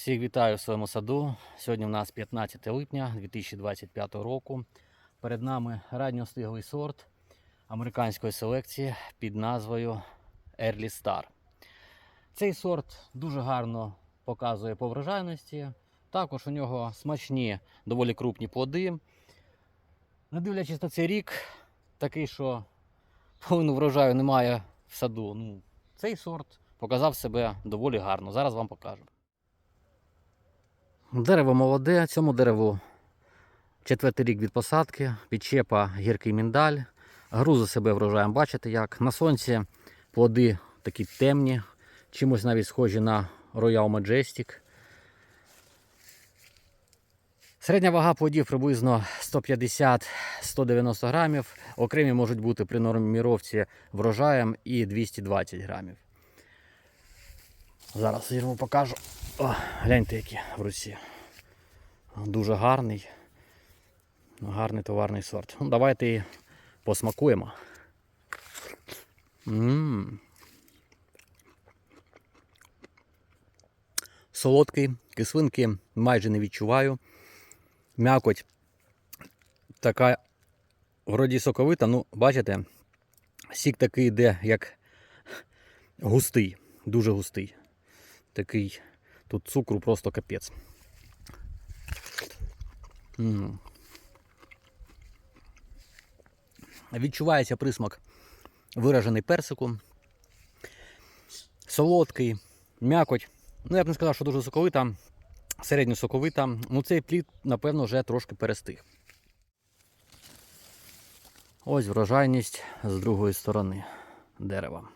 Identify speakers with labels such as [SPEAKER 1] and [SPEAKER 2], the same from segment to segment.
[SPEAKER 1] Всіх вітаю в своєму саду. Сьогодні у нас 15 липня 2025 року. Перед нами ранньостиглий сорт американської селекції під назвою Early Star. Цей сорт дуже гарно показує по врожайності. Також у нього смачні, доволі крупні плоди. Не дивлячись на цей рік, такий, що повинно врожаю немає в саду. Ну, цей сорт показав себе доволі гарно. Зараз вам покажу. Дерево молоде, цьому дереву четвертий рік від посадки, підчепа гіркий міндаль, грузи себе врожаєм, бачите як. На сонці плоди такі темні, чимось навіть схожі на Royal Majestic. Середня вага плодів приблизно 150-190 грамів. Окремі можуть бути при норміровці врожаєм і 220 грамів. Зараз зірву покажу. О, гляньте, які в руці. Дуже гарний. Гарний товарний сорт. Ну, давайте і посмакуємо. м Солодкий, кислинки майже не відчуваю. М'якоть така вроді соковита, ну, бачите, сік такий йде, як густий, дуже густий. Такий тут цукру просто капець. Відчувається присмак виражений персику. Солодкий, м'якоть. Ну, я б не сказав, що дуже соковита, середньо соковита. Ну, цей плід, напевно, вже трошки перестиг. Ось врожайність з другої сторони дерева.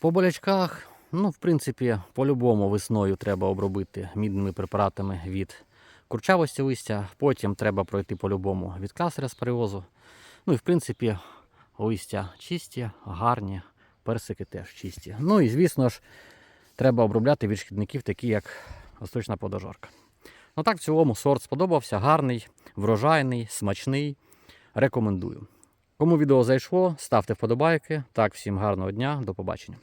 [SPEAKER 1] По болячках, ну, в принципі, по-любому весною треба обробити мідними препаратами від курчавості листя. Потім треба пройти по-любому від касаря з перевозу. Ну і в принципі, листя чисті, гарні, персики теж чисті. Ну і звісно ж, треба обробляти від шкідників, такі як восточна подожарка. Ну так, в цілому сорт сподобався, гарний, врожайний, смачний. Рекомендую. Кому відео зайшло, ставте вподобайки. Так, всім гарного дня, до побачення.